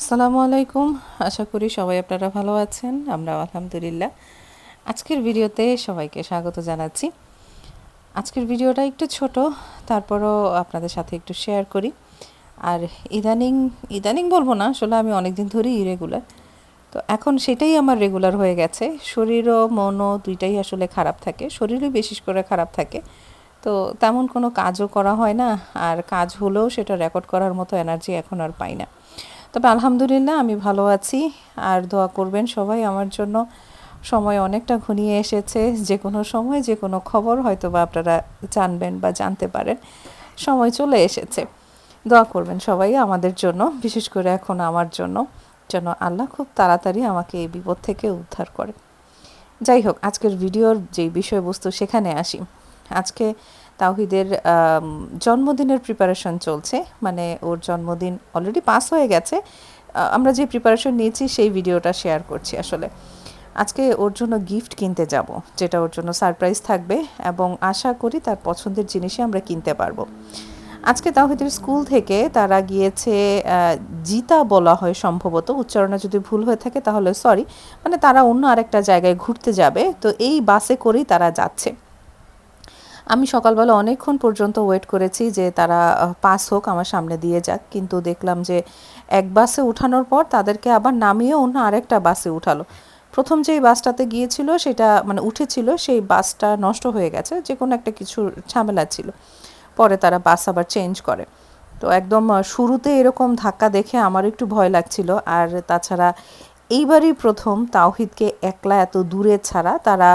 আসসালামু আলাইকুম। আশা করি সবাই আপনারা ভালো আছেন আমরা আলহামদুলিল্লাহ। আজকের ভিডিওতে সবাইকে স্বাগত জানাচ্ছি। আজকের ভিডিওটা একটু ছোট, তারপরও আপনাদের সাথে একটু শেয়ার করি। আর ইদানিং ইদানিং বলব না, আসলে আমি অনেক দিন ধরেই ইরেগুলার তো এখন সেটাই আমার রেগুলার হয়ে গেছে। শরীরও, মনও দুইটাই আসলে খারাপ থাকে। শরীরও বিশেষ করে খারাপ থাকে। তো তেমন কোনো কাজও করা হয় না। আর কাজ হলেও সেটা রেকর্ড করার মতো এনার্জি এখন আর পাই না। তবে আলহামদুলিল্লাহ আমি ভালো আছি। আর দোয়া করবেন সবাই আমার জন্য। সময় অনেকটা ঘনিয়ে এসেছে। যে কোনো সময়, যে কোনো খবর হয়তো বা আপনারা জানবেন বা জানতে পারেন। সময় চলে এসেছে। দোয়া করবেন সবাই আমাদের জন্য, বিশেষ করে এখন আমার জন্য। যেন আল্লাহ খুব তাড়াতাড়ি আমাকে এই বিপদ থেকে উদ্ধার করে। যাই হোক, আজকের ভিডিওর যে বিষয়বস্তু সেখানে আসি। আজকে তাওহিদের জন্মদিনের প্রিপারেশন চলছে। মানে ওর জন্মদিন অলরেডি পাস হয়ে গেছে। আমরা যে প্রিপারেশন নিয়েছি সেই ভিডিওটা শেয়ার করছি আসলে। আজকে ওর জন্য গিফট কিনতে যাব, যেটা ওর জন্য সারপ্রাইজ থাকবে এবং আশা করি তার পছন্দের জিনিসই আমরা কিনতে পারব। আজকে তাওহিদের স্কুল থেকে তারা গিয়েছে জিতা বলা হয় সম্ভবত। উচ্চারণে যদি ভুল হয়ে থাকে তাহলে সরি মানে তারা অন্য আরেকটা জায়গায় ঘুরতে যাবে। তো এই বাসে করেই তারা যাচ্ছে। আমি সকালবেলা অনেকক্ষণ পর্যন্ত ওয়েট করেছি যে তারা পাস হোক আমার সামনে দিয়ে যাক। কিন্তু দেখলাম যে এক বাসে উঠানোর পর তাদেরকে আবার নামিয়ে অন্য আরেকটা বাসে উঠালো। প্রথম যেই বাসটাতে গিয়েছিল সেটা মানে উঠেছিল, সেই বাসটা নষ্ট হয়ে গেছে যে কোনো একটা কিছু ঝামেলা ছিল। পরে তারা বাস আবার চেঞ্জ করে। তো একদম শুরুতে এরকম ধাক্কা দেখে আমার একটু ভয় লাগছিল। আর তাছাড়া এইবারই প্রথম তাওহিদকে একলা এত দূরে ছাড়া তারা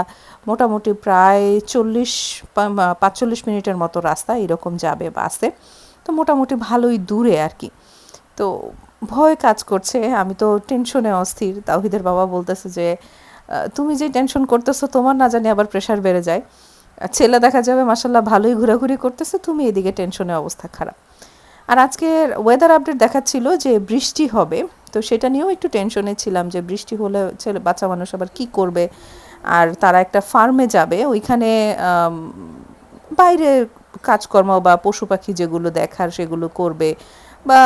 মোটামুটি প্রায় চল্লিশ পাঁচচল্লিশ মিনিটের মতো রাস্তা এরকম যাবে বাসে। তো মোটামুটি ভালোই দূরে আর কি। তো ভয় কাজ করছে, আমি তো টেনশনে অস্থির। তাওহিদের বাবা বলতেছে যে তুমি যে টেনশন করতেছো তোমার না জানি আবার প্রেশার বেড়ে যায়। ছেলে দেখা যাবে মাসাল্লাহ ভালোই ঘোরাঘুরি করতেছে, তুমি এদিকে টেনশনে অবস্থা খারাপ। আর আজকের ওয়েদার আপডেট দেখাচ্ছিল যে বৃষ্টি হবে, তো সেটা নিয়েও একটু টেনশনে ছিলাম যে বৃষ্টি হলে ছেলে বাচ্চা মানুষ আবার কী করবে? আর তারা একটা ফার্মে যাবে, ওইখানে বাইরে কাজকর্ম বা পশু পাখি যেগুলো দেখার সেগুলো করবে বা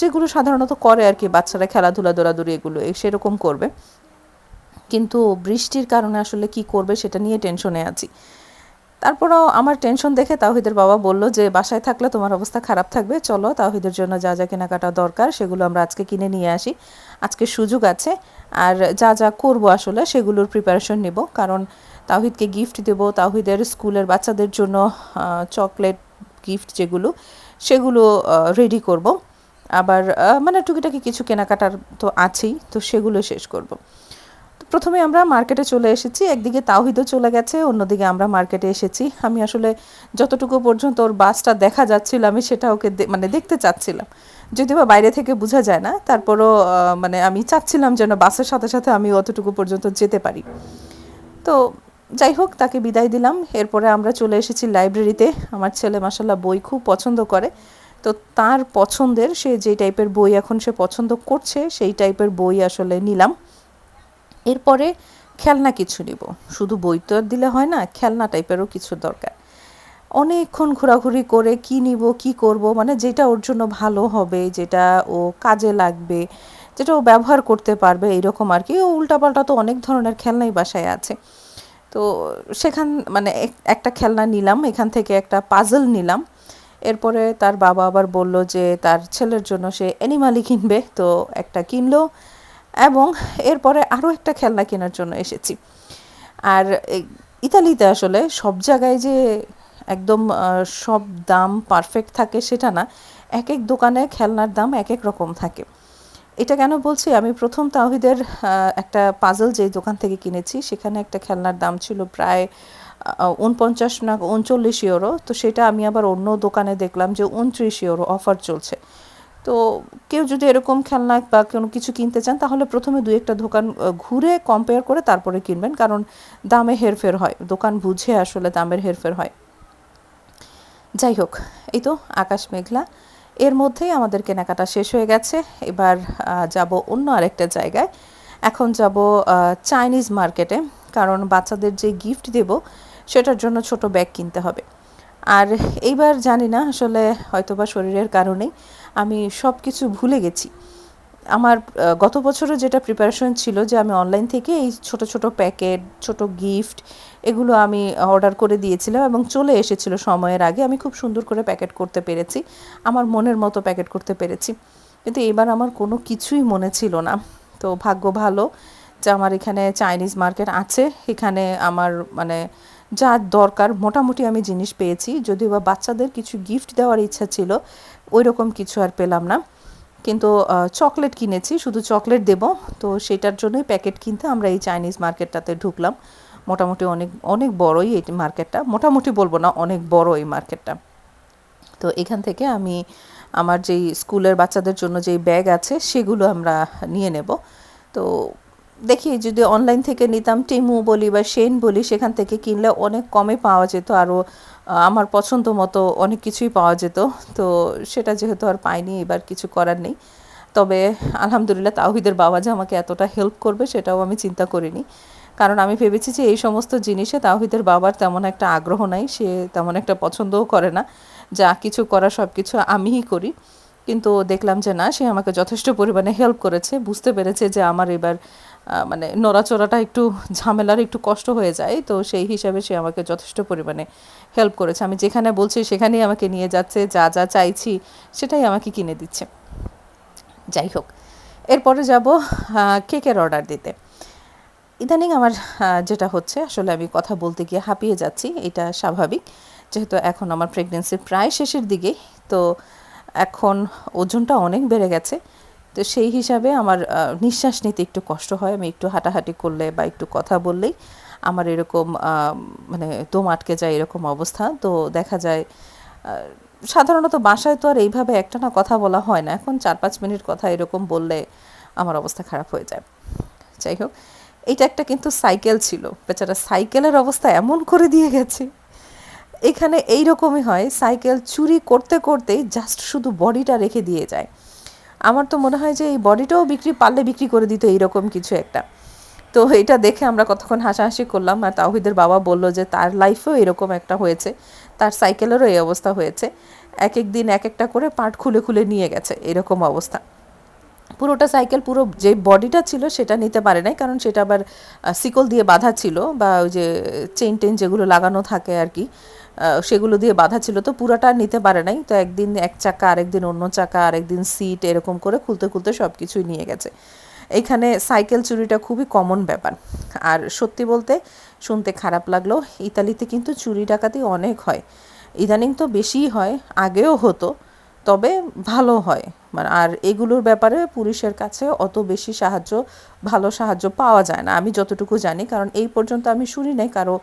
যেগুলো সাধারণত করে আর কি বাচ্চারা খেলাধুলা, দৌড়াদৌড়ি এগুলো সেরকম করবে। কিন্তু বৃষ্টির কারণে আসলে কি করবে সেটা নিয়ে টেনশনে আছি। তারপরও আমার টেনশন দেখে তাওহিদের বাবা বলল যে, বাসায় থাকলে তোমার অবস্থা খারাপ থাকবে, চলো তাওহিদের জন্য যা যা কেনাকাটা দরকার সেগুলো আমরা আজকে কিনে নিয়ে আসি। আজকে সুযোগ আছে, আর যা যা করব আসলে সেগুলোর প্রিপারেশন নেব। কারণ তাওহিদকে গিফট দেব, তাওহিদের স্কুলের বাচ্চাদের জন্য চকলেট গিফট যেগুলো, সেগুলো রেডি করব। আবার মানে টুকিটাকি কিছু কেনাকাটার তো আছেই, তো সেগুলো শেষ করব। প্রথমে আমরা মার্কেটে চলে এসেছি, একদিকে তাওহিদও চলে গেছে, অন্যদিকে আমরা মার্কেটে এসেছি। আমি আসলে যতটুকু পর্যন্ত ওর বাসটা দেখা যাচ্ছিল, আমি সেটা ওকে মানে দেখতে চাচ্ছিলাম। যদিও বা বাইরে থেকে বোঝা যায় না, তারপরও মানে আমি চাচ্ছিলাম যেন বাসের সাথে সাথে আমি অতটুকু পর্যন্ত যেতে পারি। তো যাই হোক, তাকে বিদায় দিলাম। এরপরে আমরা চলে এসেছি লাইব্রেরিতে আমার ছেলে মাসাল্লাহ বই খুব পছন্দ করে। তো তার পছন্দের সে যে টাইপের বই এখন সে পছন্দ করছে, সেই টাইপের বই আসলে নিলাম। এরপরে খেলনা কিছু নিব। শুধু বই তো দিলে হয় না, খেলনা টাইপেরও কিছু দরকার। অনেকক্ষণ ঘোরাঘুরি করে কি নিব, কি করব মানে যেটা ওর জন্য ভালো হবে, যেটা ও কাজে লাগবে, যেটা ও ব্যবহার করতে পারবে এইরকম আর কি। ও উল্টাপাল্টা তো অনেক ধরনের খেলনাই বাসায় আছে। তো সেখান মানে একটা খেলনা নিলাম, এখান থেকে একটা পাজল নিলাম। এরপরে তার বাবা আবার বলল যে তার ছেলের জন্য সে অ্যানিমালি কিনবে। তো একটা কিনলো এবং এরপরে আরও একটা খেলনা কেনার জন্য এসেছি। আর ইতালিতে আসলে সব জায়গায় যে একদম সব দাম পারফেক্ট থাকে সেটা না। এক এক দোকানে খেলনার দাম এক এক রকম থাকে। এটা কেন বলছি? আমি প্রথম তাহিদের একটা পাজল যেই দোকান থেকে কিনেছি, সেখানে একটা খেলনার দাম ছিল প্রায় উনপঞ্চাশ না উনচল্লিশ ইউরো তো সেটা আমি আবার অন্য দোকানে দেখলাম যে উনত্রিশ ইউরো অফার চলছে। তো কেউ যদি এরকম খেলনা বা কোনো কিছু কিনতে চান, তাহলে প্রথমে দু একটা দোকান ঘুরে কম্পেয়ার করে তারপরে কিনবেন, কারণ দামে হেরফের হয়। দোকান বুঝে আসলে দামের হেরফের হয়। যাই হোক, এই তো আকাশ মেঘলা। এর মধ্যেই আমাদের কেনাকাটা শেষ হয়ে গেছে। এবার যাব অন্য আরেকটা জায়গায়। এখন যাব চাইনিজ মার্কেটে কারণ বাচ্চাদের যে গিফট দেব, সেটার জন্য ছোট ব্যাগ কিনতে হবে। আর এইবার জানি না আসলে হয়তোবা শরীরের কারণেই। আমি সব কিছু ভুলে গেছি। আমার গত বছরের যেটা প্রিপারেশন ছিল যে আমি অনলাইন থেকে এই ছোট ছোট প্যাকেট ছোট গিফট এগুলো আমি অর্ডার করে দিয়েছিলাম এবং চলে এসেছিল সময়ের আগে। আমি খুব সুন্দর করে প্যাকেট করতে পেরেছি। আমার মনের মতো প্যাকেট করতে পেরেছি। কিন্তু এবার আমার কোনো কিছুই মনে ছিল না। তো ভাগ্য ভালো যে আমার এখানে চাইনিজ মার্কেট আছে। এখানে আমার মানে যা দরকার, মোটামুটি আমি জিনিস পেয়েছি। যদিও বা বাচ্চাদের কিছু গিফট দেওয়ার ইচ্ছা ছিল ওই রকম কিছু আর পেলাম না। কিন্তু চকলেট কিনেছি, শুধু চকলেট দেব। তো সেটার জন্যই প্যাকেট কিনতে আমরা এই চাইনিজ মার্কেটটাতে ঢুকলাম। মোটামুটি অনেক অনেক বড়ই এই মার্কেটটা মোটামুটি বলব না, অনেক বড় এই মার্কেটটা তো এখান থেকে আমি আমার যেই স্কুলের বাচ্চাদের জন্য যেই ব্যাগ আছে, সেগুলো আমরা নিয়ে নেব। তো দেখি যদি অনলাইন থেকে নিতাম টিমু বলি বা শেন বলি, সেখান থেকে কিনলে অনেক কমে পাওয়া যেত আরও আমার পছন্দ মতো অনেক কিছুই পাওয়া যেত। তো সেটা যেহেতু আর পাইনি, এবার কিছু করার নেই। তবে আলহামদুলিল্লাহ তাওহিদের বাবা যে আমাকে এতটা হেল্প করবে, সেটাও আমি চিন্তা করিনি। কারণ আমি ভেবেছি যে এই সমস্ত জিনিসে তাওহিদের বাবার তেমন একটা আগ্রহ নাই, সে তেমন একটা পছন্দও করে না। যা কিছু করা সব কিছু আমিই করি। কিন্তু দেখলাম যে না, সে আমাকে যথেষ্ট পরিমাণে হেল্প করেছে, বুঝতে পেরেছে যে আমার এবার মানে নড়াচড়াটা একটু ঝামেলার একটু কষ্ট হয়ে যায়, তো সেই হিসাবে সে আমাকে যথেষ্ট পরিমাণে হেল্প করেছে। আমি যেখানে বলছি সেখানেই আমাকে নিয়ে যাচ্ছে, যা যা চাইছি সেটাই আমাকে কিনে দিচ্ছে। যাই হোক, এরপরে যাব কেকের অর্ডার দিতে। ইদানিং আমার যেটা হচ্ছে, আসলে আমি কথা বলতে গিয়ে হাঁপিয়ে যাচ্ছি, এটা স্বাভাবিক। যেহেতু এখন আমার প্রেগনেন্সির প্রায় শেষের দিকে তো এখন ওজনটা অনেক বেড়ে গেছে। তো সেই হিসাবে আমার নিঃশ্বাস নিতে একটু কষ্ট হয়। আমি একটু হাঁটাহাঁটি করলে বা একটু কথা বললেই আমার এরকম মানে দম আটকে যায় এরকম অবস্থা। তো দেখা যায় সাধারণত বাসায় তো আর এইভাবে একটা না কথা বলা হয় না। এখন চার পাঁচ মিনিট কথা এরকম বললে আমার অবস্থা খারাপ হয়ে যায়। যাই হোক, এইটা একটা কিন্তু সাইকেল ছিল। বেচারা সাইকেলের অবস্থা এমন করে দিয়ে গেছে। এখানে এই রকমই হয়, সাইকেল চুরি করতে, করতেই জাস্ট শুধু বডিটা রেখে দিয়ে যায়। আমার তো মনে হয় যে এই বডিটাও বিক্রি, পারলে বিক্রি করে দিত এইরকম কিছু একটা। তো এটা দেখে আমরা কতক্ষণ হাসাহাসি করলাম আর তাওহিদের বাবা বলল যে তার লাইফেও এরকম একটা হয়েছে, তার সাইকেলেরও এই অবস্থা হয়েছে। এক এক দিন এক একটা করে পার্ট খুলে খুলে নিয়ে গেছে, এরকম অবস্থা। পুরোটা সাইকেল পুরো যে বডিটা ছিল সেটা নিতে পারে নাই, কারণ সেটা আবার সিকল দিয়ে বাঁধা ছিল বা ওই যে চেন টেন যেগুলো লাগানো থাকে আর কি সেগুলো দিয়ে বাঁধা ছিল। তো পুরোটা নিতে পারে নাই। তো একদিন এক চাকা, আরেকদিন অন্য চাকা, আরেকদিন সিট, এরকম করে খুলতে খুলতে সব কিছুই নিয়ে গেছে। এখানে সাইকেল চুরিটা খুবই কমন ব্যাপার। আর সত্যি বলতে শুনতে খারাপ লাগল ইতালিতে কিন্তু চুরি ডাকাতি অনেক হয়। ইদানিং তো বেশিই হয়, আগেও হতো, তবে ভালো হয়। মানে আর এগুলোর ব্যাপারে পুলিশের কাছে অত বেশি সাহায্য, ভালো সাহায্য পাওয়া যায় না। আমি যতটুকু জানি, কারণ এই পর্যন্ত আমি শুনি নাই, কারও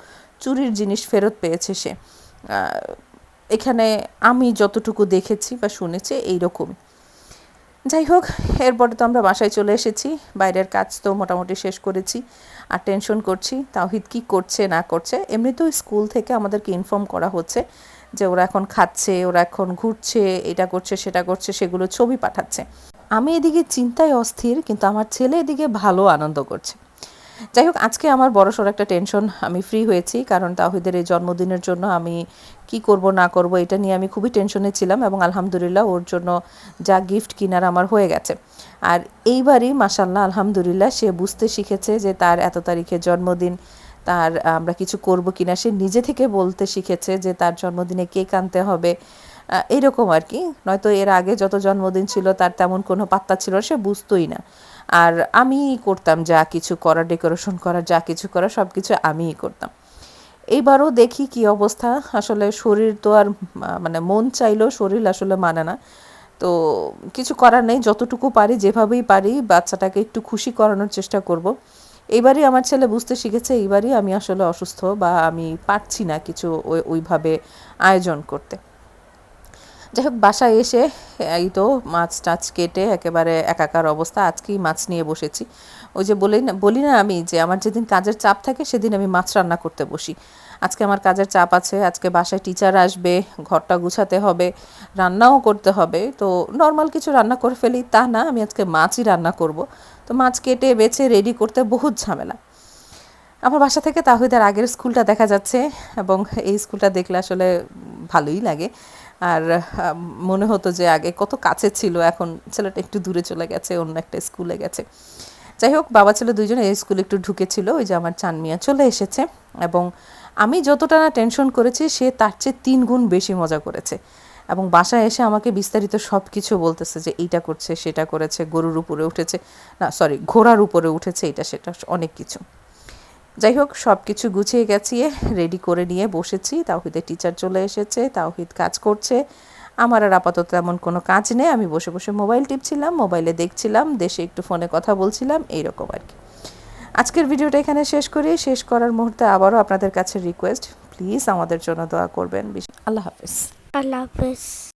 চুরির জিনিস ফেরত পেয়েছে সে। এখানে আমি যতটুকু দেখেছি বা শুনেছি এইরকমই। যাই হোক, এরপরে তো আমরা বাসায় চলে এসেছি, বাইরের কাজ তো মোটামুটি শেষ করেছি আর টেনশন করছি, তাওহিদ কি করছে, না করছে। এমনিতেও স্কুল থেকে আমাদেরকে ইনফর্ম করা হচ্ছে যে ওরা এখন খাচ্ছে, ওরা এখন ঘুরছে, এটা করছে, সেটা করছে, সেগুলো ছবি পাঠাচ্ছে। আমি এদিকে চিন্তায় অস্থির, কিন্তু আমার ছেলে এদিকে ভালো আনন্দ করছে। যাই হোক, আজকে আমার বড়সড় একটা টেনশন আমি ফ্রি হয়েছি, কারণ তাহিদের এই জন্মদিনের জন্য আমি কি করব, না করব, এটা নিয়ে আমি খুবই টেনশনে ছিলাম এবং আলহামদুলিল্লাহ ওর জন্য যা গিফট কিনার আমার হয়ে গেছে। আর এইবারই মাসাল্লাহ আলহামদুলিল্লাহ, সে বুঝতে শিখেছে যে তার এত তারিখে জন্মদিন, তার আমরা কিছু করব কিনা, সে নিজে থেকে বলতে শিখেছে যে তার জন্মদিনে কেক আনতে হবে এইরকম আর কি। নয়তো এর আগে যত জন্মদিন ছিল, তার তেমন কোনো পাত্তা ছিল সে বুঝতোই না। আর আমিই করতাম যা কিছু করা ডেকোরেশন করা, যা কিছু করা সব কিছু আমিই করতাম। এইবারও দেখি কি অবস্থা। আসলে শরীর তো আর মানে মন চাইলেও শরীর আসলে মানে না। তো কিছু করার নেই, যতটুকু পারি, যেভাবেই পারি, বাচ্চাটাকে একটু খুশি করানোর চেষ্টা করব। এইবারই আমার ছেলে বুঝতে শিখেছে, এইবারই আমি আসলে অসুস্থ বা আমি পারছি না কিছু ওই- ওইভাবে আয়োজন করতে। যাই হোক বাসায় এসে, এই তো মাছ টাছ কেটে একেবারে একাকার অবস্থা। আজকেই মাছ নিয়ে বসেছি। ওই যে বলি না বলি না আমি যে আমার যেদিন কাজের চাপ থাকে, সেদিন আমি মাছ রান্না করতে বসি। আজকে আমার কাজের চাপ আছে, আজকে বাসায় টিচার আসবে, ঘরটা গুছাতে হবে, রান্নাও করতে হবে। তো নর্মাল কিছু রান্না করে ফেলি, তা না, আমি আজকে মাছই রান্না করব। তো মাছ কেটে, বেছে রেডি করতে বহুত ঝামেলা। আমার বাসা থেকে তাহিদের আগের স্কুলটা দেখা যাচ্ছে এবং এই স্কুলটা দেখলে আসলে ভালোই লাগে। আর মনে হতো যে আগে কত কাছে ছিল, এখন ছেলেটা একটু দূরে চলে গেছে, অন্য একটা স্কুলে গেছে। যাই হোক, বাবা ছেলে দুইজনে এই স্কুলে একটু ঢুকেছিল, ওই যে আমার চান মিয়া চলে এসেছে এবং আমি যতটা না টেনশন করেছি, সে তার চেয়ে তিন গুণ বেশি মজা করেছে। এবং বাসায় এসে আমাকে বিস্তারিত সব কিছু বলতেছে যে এইটা করছে, সেটা করেছে, গরুর উপরে উঠেছে, না সরি ঘোড়ার উপরে উঠেছে, এটা, সেটা, অনেক কিছু। যাই হোক সব কিছু গুছিয়ে গেছিয়ে রেডি করে নিয়ে বসেছি। তাওহিদের টিচার চলে এসেছে, তাওহিদ কাজ করছে। আমার আর আপাতত তেমন কোনো কাজ নেই। আমি বসে বসে মোবাইল টিপছিলাম মোবাইলে দেখছিলাম, দেশে একটু ফোনে কথা বলছিলাম, এইরকম আর কি। আজকের ভিডিওটা এখানে শেষ করি। শেষ করার মুহূর্তে আবারও আপনাদের কাছে রিকোয়েস্ট প্লিজ আমাদের জন্য দোয়া করবেন। আল্লাহ হাফেজ। আল্লাহ হাফেজ।